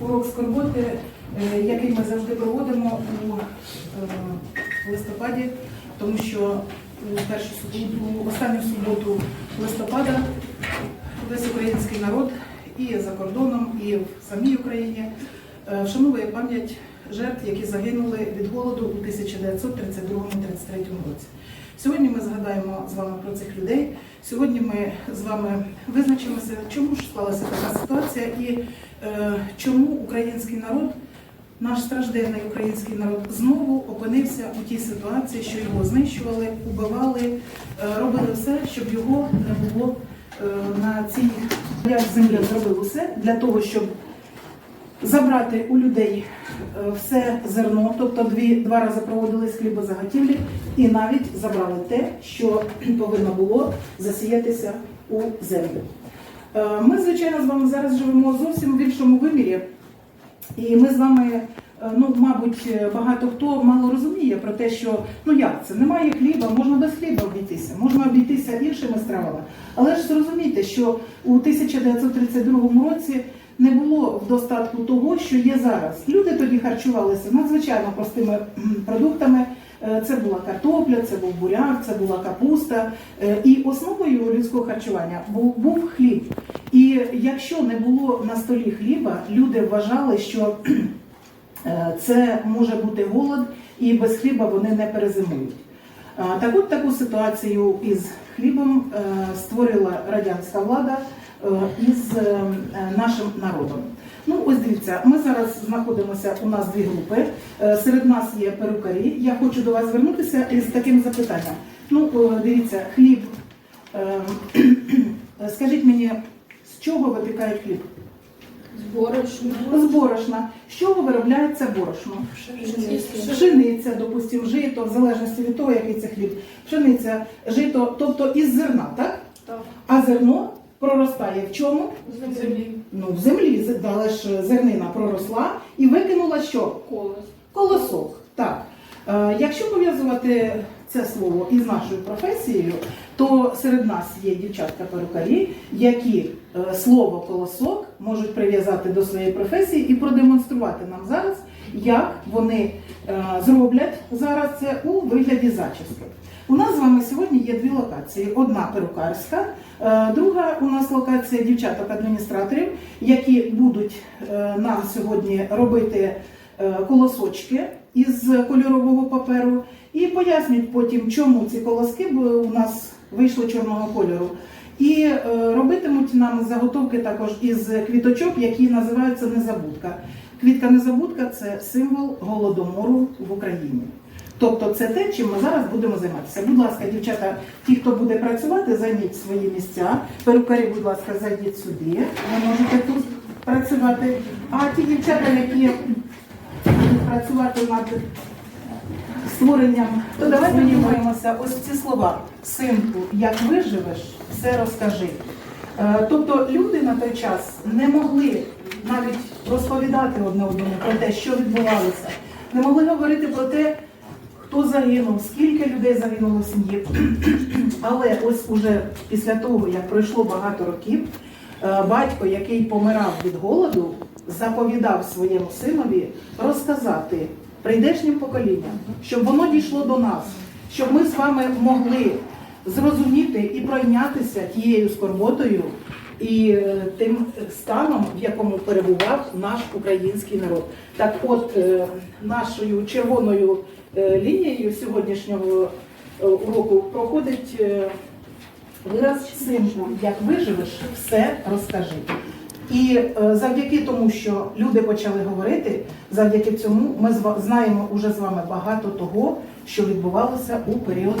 урок скорботи, е, який ми завжди проводимо у е, листопаді, тому що у першу суботу, останню суботу листопада весь український народ і за кордоном, і в самій Україні е, вшановує пам'ять жертв, які загинули від голоду у 1932-33 році. Сьогодні ми згадаємо з вами про цих людей. Сьогодні ми з вами визначимося, чому ж склалася така ситуація і е, чому український народ, наш стражденний український народ, знову опинився у тій ситуації, що його знищували, убивали, е, робили все, щоб його не було е, на цій землі. Зробив усе для того, щоб забрати у людей е, все зерно, тобто дві, два рази проводились хлібозаготівлі, і навіть забрали те, що повинно було засіятися у землю. Е, Ми, звичайно, з вами зараз живемо зовсім в іншому вимірі, і ми з вами, е, ну, мабуть, багато хто мало розуміє про те, що ну як це, немає хліба, можна без хліба обійтися, можна обійтися іншими стравами. Але ж зрозумійте, що у 1932 році не було в достатку того, що є зараз. Люди тоді харчувалися надзвичайно простими продуктами. Е, Це була картопля, це був буряк, це була капуста. Е, І основою людського харчування був, був хліб. І якщо не було на столі хліба, люди вважали, що е, це може бути голод, і без хліба вони не перезимують. Так от таку ситуацію із хлібом створила радянська влада із е, нашим народом. Ну, ось дивіться, ми зараз знаходимося, у нас дві групи. Е, Серед нас є перукарі. Я хочу до вас звернутися із таким запитанням. Ну, е, дивіться, хліб. Е, Скажіть мені, з чого випікають хліб? Борошно. З борошна. З чого виробляється борошно? Пшениця, допустимо, жито, в залежності від того, який це хліб. Пшениця, жито, тобто із зерна, так? Так. А зерно проростає в чому? В Землі. Ну, в землі, але ж зернина проросла і викинула що? Колос. Колосок. Так. Е, якщо пов'язувати це слово із нашою професією, то серед нас є дівчатка-перукарі, які е, слово колосок можуть прив'язати до своєї професії і продемонструвати нам зараз, як вони е, зроблять зараз це у вигляді зачіски. У нас з вами сьогодні є дві локації: одна перукарська, е, друга у нас локація дівчаток-адміністраторів, які будуть е, нам сьогодні робити колосочки із кольорового паперу і пояснюють потім, чому ці колоски у нас вийшли чорного кольору. І робитимуть нам заготовки також із квіточок, які називаються незабудка. Квітка незабудка це символ голодомору в Україні. Тобто це те, чим ми зараз будемо займатися. Будь ласка, дівчата, ті, хто буде працювати, займіть свої місця. Перукарі, будь ласка, зайдіть сюди. Ви можете тут працювати. А ті дівчата, які будуть працювати над створенням, то давайте подивимося ось ці слова. Синку, як виживеш, все розкажи. Е, Тобто люди на той час не могли навіть розповідати одне одному про те, що відбувалося, не могли говорити про те, хто загинув, скільки людей загинуло в сім'ї. Але ось уже після того, як пройшло багато років, е, батько, який помирав від голоду, заповідав своєму синові розказати прийдешнім поколінням, щоб воно дійшло до нас, щоб ми з вами могли зрозуміти і пройнятися тією скорботою і е, тим станом, в якому перебував наш український народ. Так от е, нашою червоною е, лінією сьогоднішнього уроку проходить вираз синку, як виживеш, все розкажи. І завдяки тому, що люди почали говорити, завдяки цьому ми знаємо уже з вами багато того, що відбувалося у період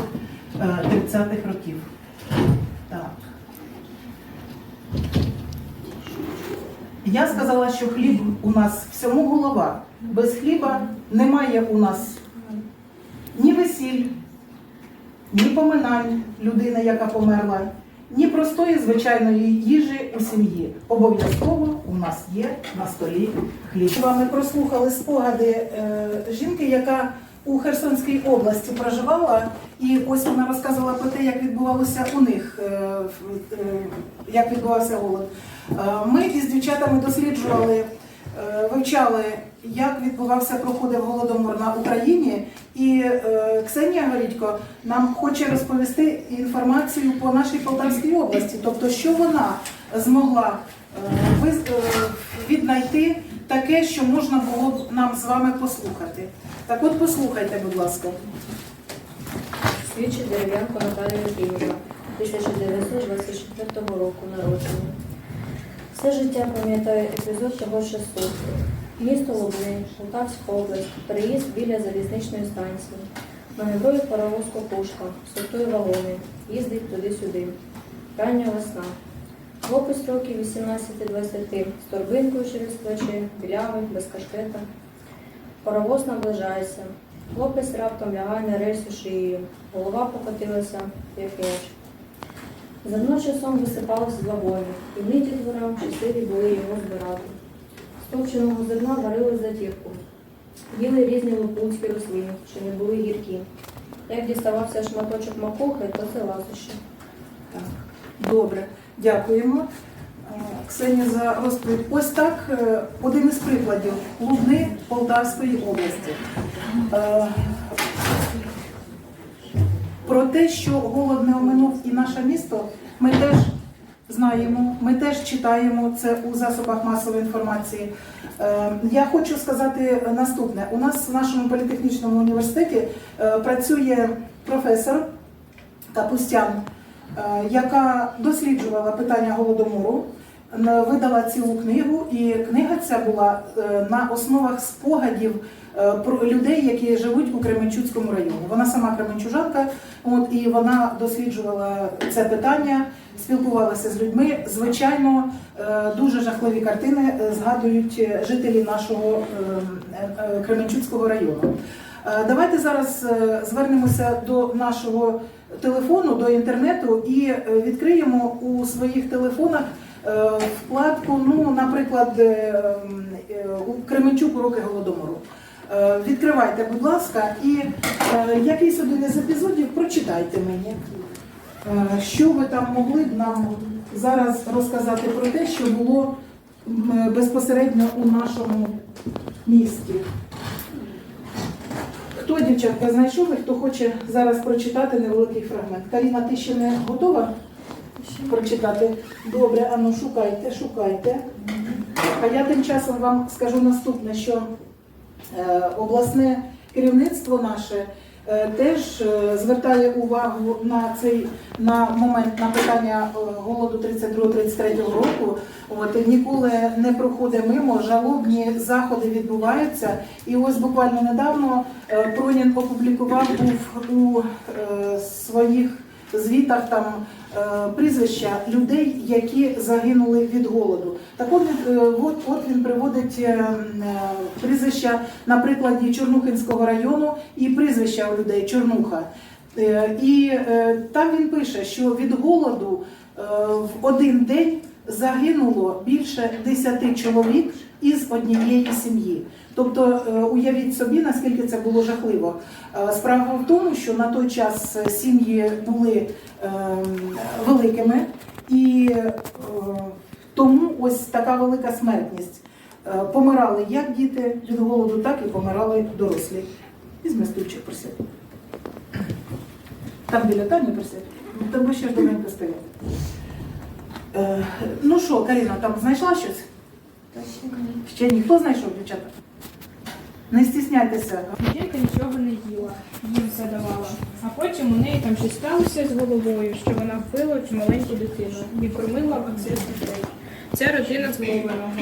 е, 30-х років. Так. Я сказала, що хліб у нас всьому голова. Без хліба немає у нас ні весіль, ні поминань людини, яка померла, ні простої звичайної їжі у сім'ї. Обов'язково у нас є на столі хліб. Вами прослухали спогади е, жінки, яка у Херсонській області проживала, і ось вона розказувала про те, як відбувалося у них, е, е, як відбувався голод. Е, Ми із дівчатами досліджували е, вивчали, як відбувався проходив голодомор на Україні, і е, Ксенія Горідько нам хоче розповісти інформацію по нашій Полтавській області, тобто, що вона змогла віднайти таке, що можна було б нам з вами послухати. Так от послухайте, будь ласка. Свідчить дерев'янко Наталія Євгенівна, 1924 року народження. Все життя пам'ятаю епізод того часу. Місто Лубни, Полтавська область, переїзд біля залізничної станції. Маневрує паровоз Кокушка, сортує вагони, їздить туди-сюди. Рання весна. Хлопець років 18-20, з торбинкою через плече, білявий, без кашкета. Паровоз наближається. Хлопець раптом лягає на рельсу шиєю. Голова покотилася, як м'яч. За мною часом з вагонів, і ниті дворам щасливі були його збирати. З зерна варили затірку. Їли різні лопунські рослини, що не були гіркі. Як діставався шматочок макухи, то це ласощі. Добре, дякуємо. Е, Ксенія за розповідь. Ось так е, один із прикладів Лубни Полтавської області. Те, що голод не оминув і наше місто, ми теж знаємо, ми теж читаємо це у засобах масової інформації. Е, Я хочу сказати наступне: у нас в нашому політехнічному університеті е, працює професор Капустян, е, яка досліджувала питання голодомору, видала цілу книгу, і книга ця була на основах спогадів людей, які живуть у Кременчуцькому районі. Вона сама Кременчужанка, от і вона досліджувала це питання, спілкувалася з людьми. Звичайно, е, дуже жахливі картини е, згадують е, жителі нашого е, е, Кременчуцького району. Е, Давайте зараз е, звернемося до нашого телефону, до інтернету і е, відкриємо у своїх телефонах е, вкладку, ну, наприклад, е, е, Кременчук уроки голодомору. Е, Відкривайте, будь ласка, і е, якийсь один із епізодів прочитайте мені. Е, Що ви там могли б нам зараз розказати про те, що було безпосередньо у нашому місті? Хто, дівчатка, знайшов і хто хоче зараз прочитати невеликий фрагмент? Каріна, ти ще не готова прочитати? Добре, ану шукайте, шукайте. А я тим часом вам скажу наступне, що обласне керівництво наше е, теж е, звертає увагу на цей на момент на питання е, голоду 32-33 року. От ніколи не проходить мимо, жалобні заходи відбуваються. І ось буквально недавно е, Пронін опублікував був у е, своїх звітах там е, прізвища людей, які загинули від голоду. Так от, е, от, він приводить е, прізвища на прикладі Чорнухинського району і прізвища у людей Чорнуха. І там він пише, що від голоду в один день загинуло більше 10 чоловік із однієї сім'ї. Тобто е, уявіть собі, наскільки це було жахливо. Е, Справа в тому, що на той час е, сім'ї були е, великими, і тому ось така велика смертність. Помирали як діти від голоду, так і помирали дорослі. Візьми стульчик присядь. Там біля Тані присядь. Тому ще ж довгенько стояти. Е, Ну що, Каріна, там знайшла щось? Ще ніхто знайшов, дівчата? Не стісняйтеся. Жінка нічого не їла, їм все давала. А потім у неї там щось сталося з головою, що вона вбила цю маленьку дитину і кормила оце дітей. Це родина зловленого.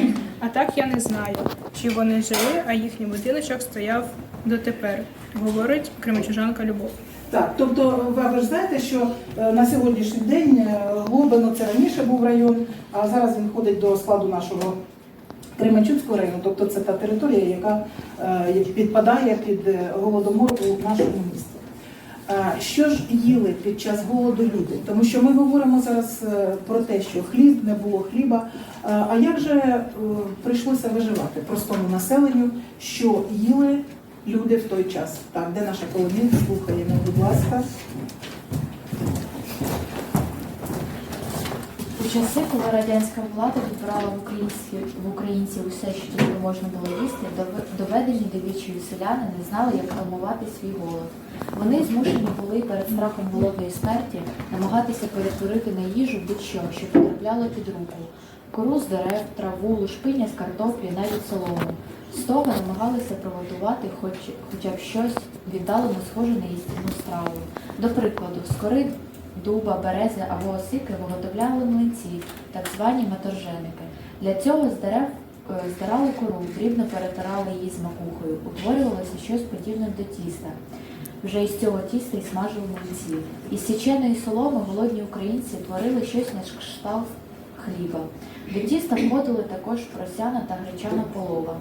А так я не знаю, чи вони жили, а їхній будиночок стояв дотепер, говорить кременчужанка Любов. Так, тобто ви, ж знаєте, що е, на сьогоднішній день е, Глобино це раніше був район, а зараз він входить до складу нашого Кременчуцького району, тобто це та територія, яка е, підпадає під е, голодомор у нашому місті. Що ж їли під час голоду люди? Тому що ми говоримо зараз е, про те, що хліб не було хліба. А як же прийшлося виживати простому населенню, що їли люди в той час? Так, де наша колонія? Слухаємо, будь ласка. У часи, коли радянська влада відбирала в, українські, в українців усе, що тільки можна було їсти, доведені до селяни не знали, як втамувати свій голод. Вони змушені були перед страхом голодної смерті намагатися перетворити на їжу будь-що, що потрапляло під руку. Кору з дерев, траву, лушпиня з картоплі, навіть солому. З того намагалися приготувати хоч, хоча б щось віддалено схоже на істинну страву. До прикладу, з кори дуба, берези або осики виготовляли млинці, так звані маторженики. Для цього з дерев е, здирали кору, дрібно перетирали її з макухою, утворювалося щось подібне до тіста. Вже із цього тіста й смажили млинці. Із січеної соломи голодні українці творили щось на кшталт хліба. До тіста входили також просяна та гречана полова,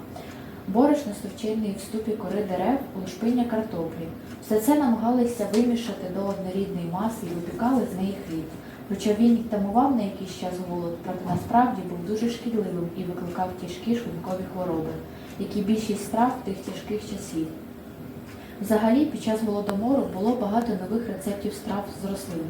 борошно сувчинний в ступі кори дерев, лушпиння картоплі. Все це намагалися вимішати до однорідної маси і випікали з неї хліб. Хоча він тамував на якийсь час голод, проте насправді був дуже шкідливим і викликав тяжкі шлункові хвороби, як і більшість страв тих тяжких часів. Взагалі, під час голодомору було багато нових рецептів страв з рослин.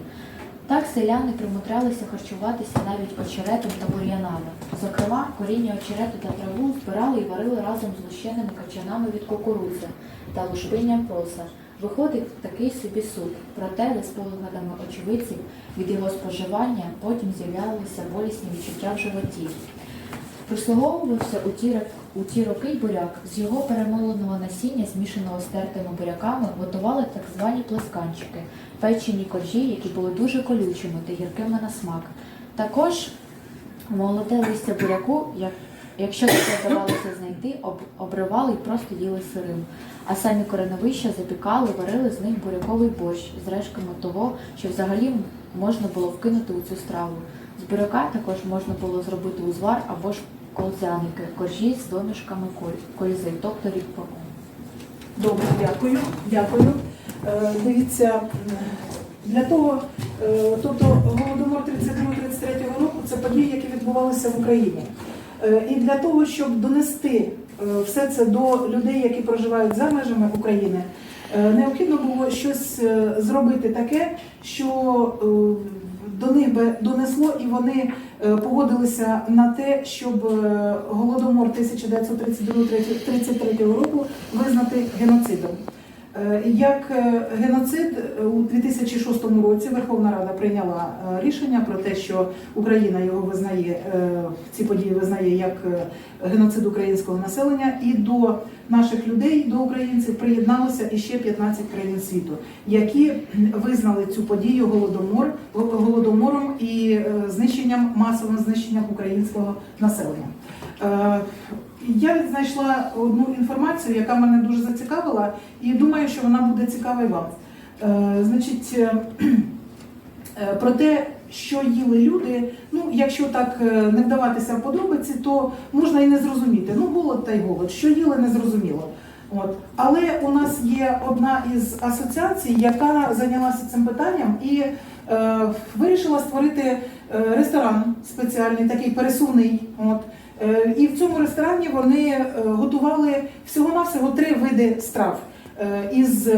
Так селяни примудрялися харчуватися навіть очеретом та бур'янами. Зокрема, коріння очерету та траву збирали і варили разом з лущеними качанами від кукурудзи та лушпинням проса. Виходить такий собі суд, проте, за спогадами очевидців, від його споживання потім з'являлися болісні відчуття в животі. Прислуговувався у ті, у ті роки й буряк. З його перемоленого насіння, змішаного з тертими буряками, готували так звані плесканчики, печені коржі, які були дуже колючими та гіркими на смак. Також молоде листя буряку, як, якщо таке вдавалося знайти, об, обривали і просто їли сирим. А самі кореновища запікали, варили з них буряковий борщ з решками того, що взагалі можна було вкинути у цю страву. З також можна було зробити узвар або ж колзяники, коржі з домішками коль- кользи, тобто ріпаку. Добре, дякую. Дякую. Е, Дивіться, для того, е, тобто голодомор 32-33 року це події, які відбувалися в Україні. Е, І для того, щоб донести е, все це до людей, які проживають за межами України, е, необхідно було щось е, зробити таке, що е, до них би донесло, і вони е, погодилися на те, щоб е, голодомор 1932-33 року визнати геноцидом. Е, Як е, геноцид у 2006 році Верховна Рада прийняла е, рішення про те, що Україна його визнає, ці події визнає як геноцид українського населення, і до наших людей, до українців, приєдналося іще 15 країн світу, які визнали цю подію голодомор голодомором і знищенням масовим знищенням українського населення. Я знайшла одну інформацію, яка мене дуже зацікавила, і думаю, що вона буде цікава і вам. Е, Значить, е, е, про те, що їли люди, ну якщо так не вдаватися в подробиці, то можна і не зрозуміти. Ну, голод та й голод. Що їли, не зрозуміло. От. Але у нас є одна із асоціацій, яка зайнялася цим питанням і е, вирішила створити ресторан спеціальний, такий пересувний. От. Е, І в цьому ресторані вони е, готували всього-навсього три види страв е, із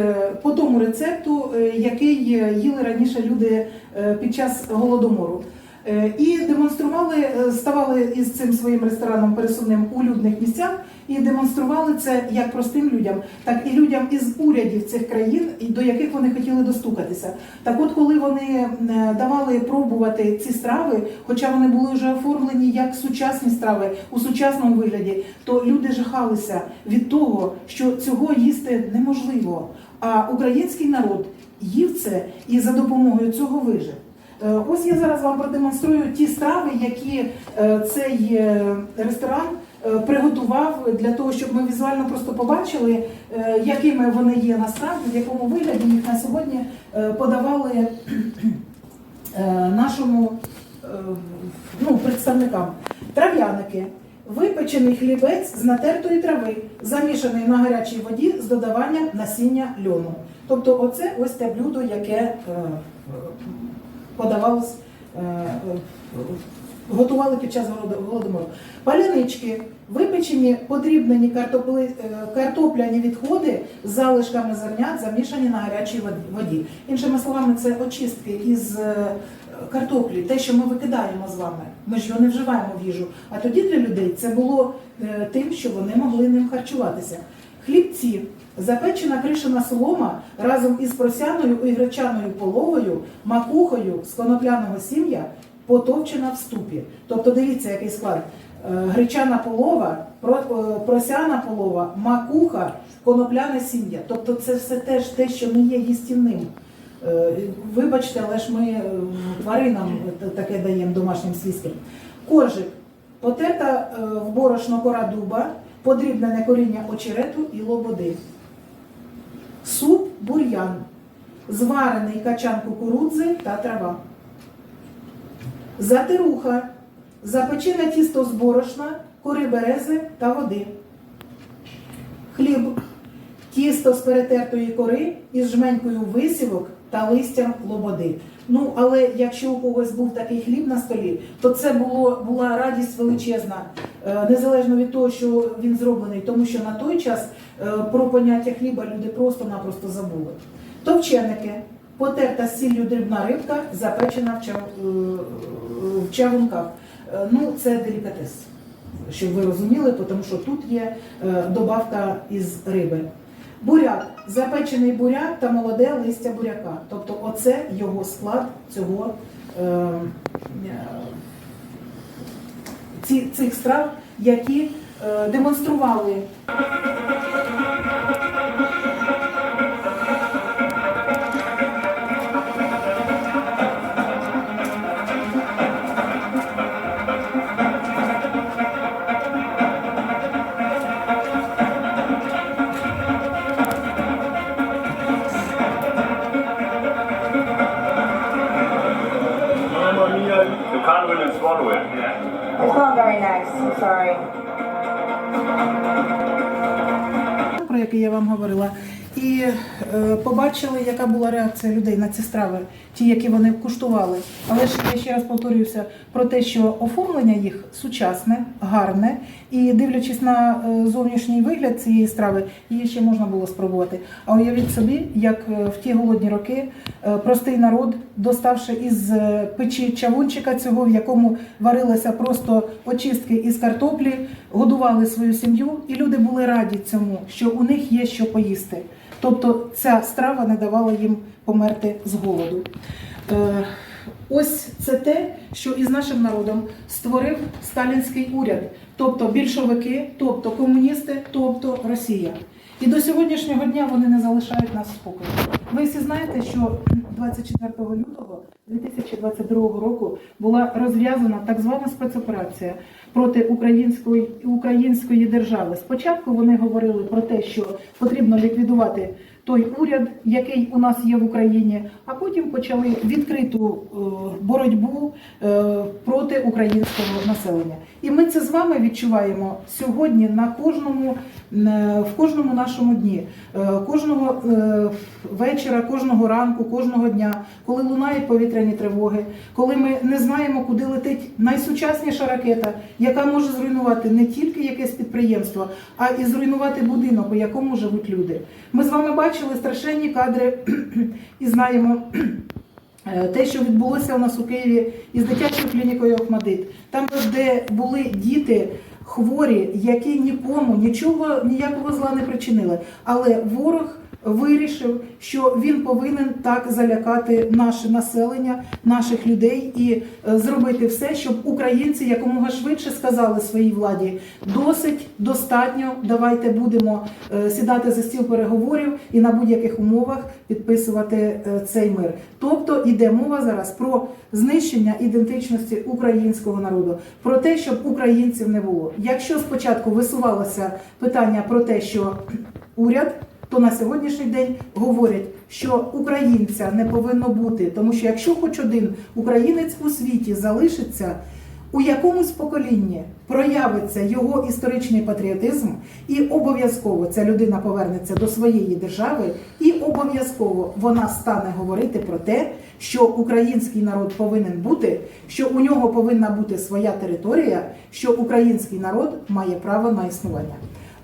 по тому рецепту, який їли раніше люди під час голодомору. І демонстрували, ставали із цим своїм рестораном пересувним у людних місцях і демонстрували це як простим людям, так і людям із урядів цих країн, і до яких вони хотіли достукатися. Так от, коли вони е, давали пробувати ці страви, хоча вони були вже оформлені як сучасні страви у сучасному вигляді, то люди жахалися від того, що цього їсти неможливо. А український народ їв це і за допомогою цього вижив. Е, Ось я зараз вам продемонструю ті страви, які е, цей ресторан приготував для того, щоб ми візуально просто побачили, е, якими вони є насправді, в якому вигляді їх на сьогодні е, подавали е, нашому е, ну, представникам. Трав'яники. Випечений хлібець з натертої трави, замішаний на гарячій воді з додаванням насіння льону. Тобто, оце ось те блюдо, яке е, подавалось, е, е, готували під час голодомору. Палянички, випечені подрібнені картопли, е, картопляні відходи з залишками зернят, замішані на гарячій воді. Іншими словами, це очистки із е, картоплі, те, що ми викидаємо з вами. Ми ж його не вживаємо в їжу. А тоді для людей це було е, тим, що вони могли ним харчуватися. Хлібці, запечена кришена солома разом із просяною і гречаною половою, макухою з конопляного сім'я потовчена в ступі. Тобто дивіться, який склад. Е, Гречана полова, е, просяна полова, макуха, конопляне сім'я. Тобто це все теж те, що не є їстівним. Е, Вибачте, але ж ми тваринам таке даємо домашнім свійським. Коржик. Потерта в борошно кора дуба, подрібнене коріння очерету і лободи. Суп бур'ян. Зварений качан кукурудзи та трава. Затируха. Запечене тісто з борошна, кори берези та води. Хліб. Тісто з перетертої кори із жменькою висівок та листям лободи. Ну, але якщо у когось був такий хліб на столі, то це було, була радість величезна, е, незалежно від того, що він зроблений, тому що на той час е, про поняття хліба люди просто-напросто забули. Товченики, потерта сіллю дрібна рибка, запечена в, е, чавунках. Е, Ну, це делікатес, щоб ви розуміли, тому що тут є е, добавка із риби. Буряк, запечений буряк та молоде листя буряка. Тобто оце його склад цього цих страв, які демонстрували Sorry. про який я вам говорила, і побачили, яка була реакція людей на ці страви, ті, які вони куштували. Але ж я ще раз повторююся про те, що оформлення їх сучасне, гарне, і дивлячись на е, зовнішній вигляд цієї страви, її ще можна було спробувати. А уявіть собі, як е, в ті голодні роки е, простий народ, доставши із е, печі чавунчика цього, в якому варилися просто очистки із картоплі, годували свою сім'ю, і люди були раді цьому, що у них є що поїсти. Тобто ця страва не давала їм померти з голоду. Е, Ось це те, що із нашим народом створив сталінський уряд, тобто більшовики, тобто комуністи, тобто Росія. І до сьогоднішнього дня вони не залишають нас спокою. Ви всі знаєте, що 24 лютого 2022 року була розв'язана так звана спецоперація проти української української держави. Спочатку вони говорили про те, що потрібно ліквідувати той уряд, який у нас є в Україні, а потім почали відкриту е, боротьбу е, проти українського населення. І ми це з вами відчуваємо сьогодні на кожному в кожному нашому дні, Е, кожного е, вечора, кожного ранку, кожного дня, коли лунають повітряні тривоги, коли ми не знаємо, куди летить найсучасніша ракета, яка може зруйнувати не тільки якесь підприємство, а і зруйнувати будинок, у якому живуть люди. Ми з вами бачили страшенні кадри і знаємо. е, Те, що відбулося у нас у Києві із дитячою клінікою Охмадит, там, де були діти хворі, які нікому нічого ніякого зла не причинили. Але ворог вирішив, що він повинен так залякати наше населення, наших людей і е, зробити все, щоб українці якомога швидше сказали своїй владі: досить, достатньо, давайте будемо е, сідати за стіл переговорів і на будь-яких умовах підписувати е, цей мир. Тобто йде мова зараз про знищення ідентичності українського народу, про те, щоб українців не було. Якщо спочатку висувалося питання про те, що уряд то на сьогоднішній день говорять, що українця не повинно бути, тому що якщо хоч один українець у світі залишиться. У якомусь поколінні проявиться його історичний патріотизм, і обов'язково ця людина повернеться до своєї держави, і обов'язково вона стане говорити про те, що український народ повинен бути, що у нього повинна бути своя територія, що український народ має право на існування.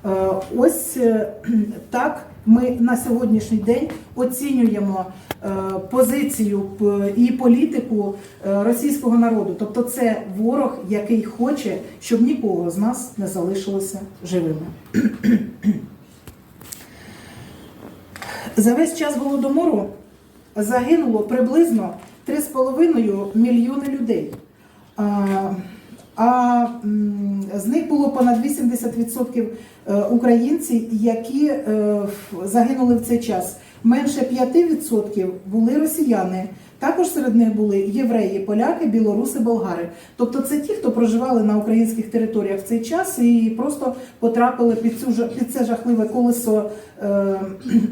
Е, Ось е, так ми на сьогоднішній день оцінюємо е, позицію і політику російського народу. Тобто це ворог, який хоче, щоб нікого з нас не залишилося живими. За весь час голодомору загинуло приблизно 3,5 мільйони людей. А, з них було понад 80% е, українців, які е, загинули в цей час. Менше 5% були росіяни. Також серед них були євреї, поляки, білоруси, болгари. Тобто це ті, хто проживали на українських територіях в цей час і просто потрапили під, цю, під це жахливе колесо е,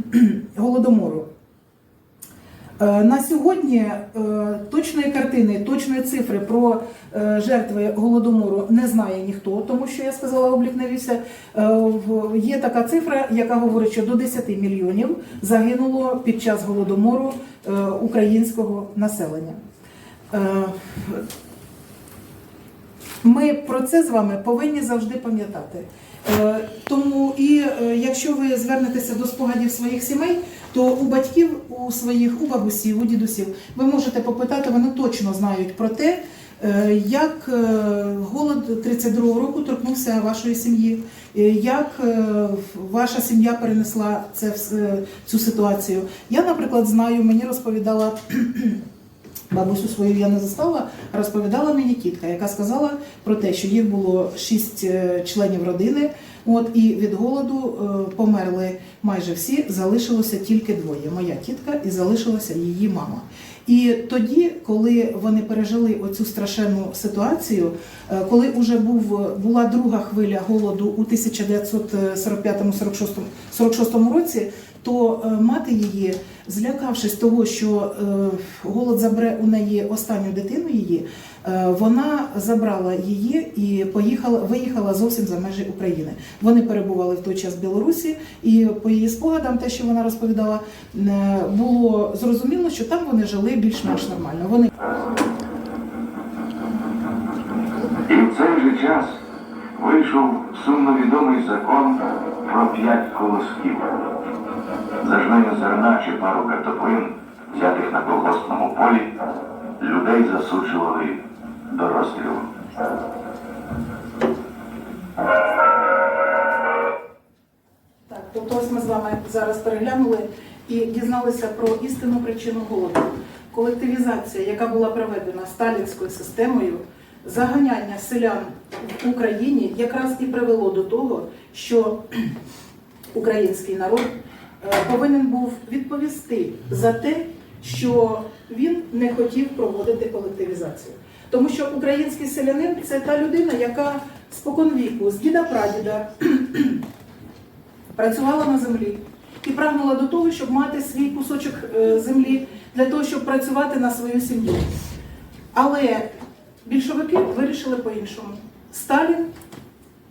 голодомору. Е, На сьогодні е, точної картини, точної цифри про е, жертви голодомору не знає ніхто, тому що я сказала, облік не вівся. Е, Є така цифра, яка говорить, що до 10 мільйонів загинуло під час голодомору українського населення. Ми про це з вами повинні завжди пам'ятати. Тому і якщо ви звернетеся до спогадів своїх сімей, то у батьків, у своїх, у бабусів, у дідусів, ви можете попитати, вони точно знають про те, е, як е, голод 32-го року торкнувся вашої сім'ї, е, як ваша сім'я перенесла це цю ситуацію. Я, наприклад, знаю, мені розповідала Бабусю свою я не застала, розповідала мені тітка, яка сказала про те, що їх було шість членів родини. От і від голоду е, померли майже всі, залишилося тільки двоє. Моя тітка і залишилася її мама. І тоді, коли вони пережили оцю страшенну ситуацію, е, коли вже був була друга хвиля голоду у 1945-46 році, то е, мати її, злякавшись того, що е, голод забере у неї останню дитину її, е, вона забрала її і поїхала, виїхала зовсім за межі України. Вони перебували в той час в Білорусі, і по її спогадам, те, що вона розповідала, е, було зрозуміло, що там вони жили більш-менш нормально. Вони І в цей же час вийшов сумновідомий закон про п'ять колосків. Жменю зерна чи пару картоплин, взятих на колгоспному полі, людей засуджували до розстрілу. Так, тобто ось ми з вами зараз переглянули і дізналися про істинну причину голоду. Колективізація, яка була проведена сталінською системою, заганяння селян в Україні якраз і привело до того, що український народ повинен був відповісти за те, що він не хотів проводити колективізацію. Тому що український селянин це та людина, яка споконвіку з діда-прадіда працювала на землі і прагнула до того, щоб мати свій кусочок е, землі для того, щоб працювати на свою сім'ю. Але більшовики вирішили по-іншому. Сталін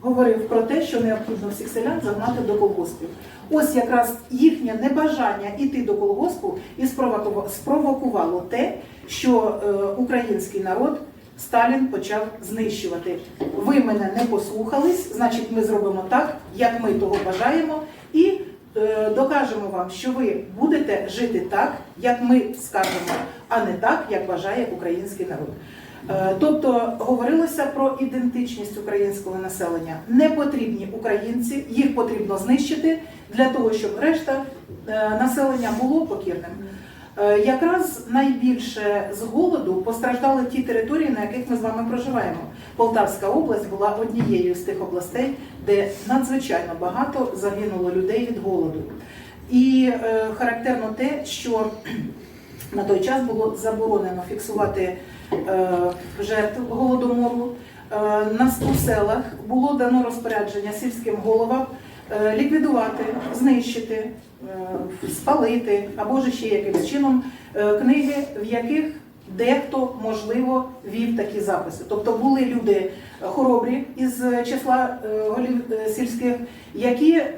говорив про те, що необхідно всіх селян загнати до колгоспів. Ось якраз їхнє небажання йти до колгоспу і спровокува- спровокувало те, що е, український народ Сталін почав знищувати. Ви мене не послухались, значить, ми зробимо так, як ми того бажаємо, і е, докажемо вам, що ви будете жити так, як ми скажемо, а не так, як бажає український народ. Е, Тобто говорилося про ідентичність українського населення. Не потрібні українці, їх потрібно знищити для того, щоб решта е, населення було покірним. Е, Якраз найбільше з голоду постраждали ті території, на яких ми з вами проживаємо. Полтавська область була однією з тих областей, де надзвичайно багато загинуло людей від голоду. І характерно те, що на той час було заборонено фіксувати жертв голодомору. Е, на 100 селах було дано розпорядження сільським головам е, ліквідувати, знищити, е, спалити або ж ще якимось чином е, книги, в яких дехто можливо вів такі записи. Тобто були люди хоробрі із числа е, голів е, сільських, які е,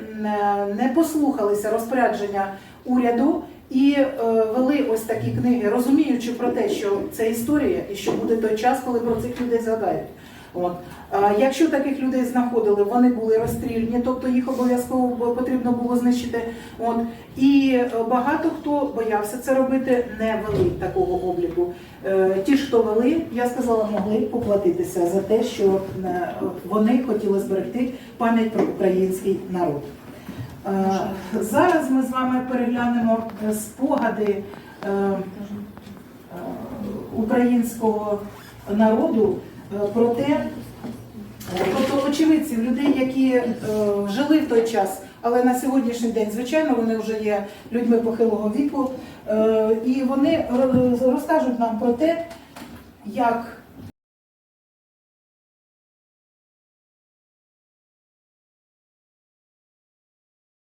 не послухалися розпорядження уряду і е, вели ось такі книги, розуміючи про те, що це історія і що буде той час, коли про цих людей згадають. От. А Якщо таких людей знаходили, вони були розстріляні, тобто їх обов'язково потрібно було знищити. От. І е, багато хто боявся це робити, не вели такого обліку. Е, Ті, хто вели, я сказала, могли поплатитися за те, що е, вони хотіли зберегти пам'ять про український народ. Е, Зараз ми з вами переглянемо е, спогади е, українського народу про те, тобто очевидців, людей, які жили в той час, але на сьогоднішній день, звичайно, вони вже є людьми похилого віку, і вони роз- розкажуть нам про те, як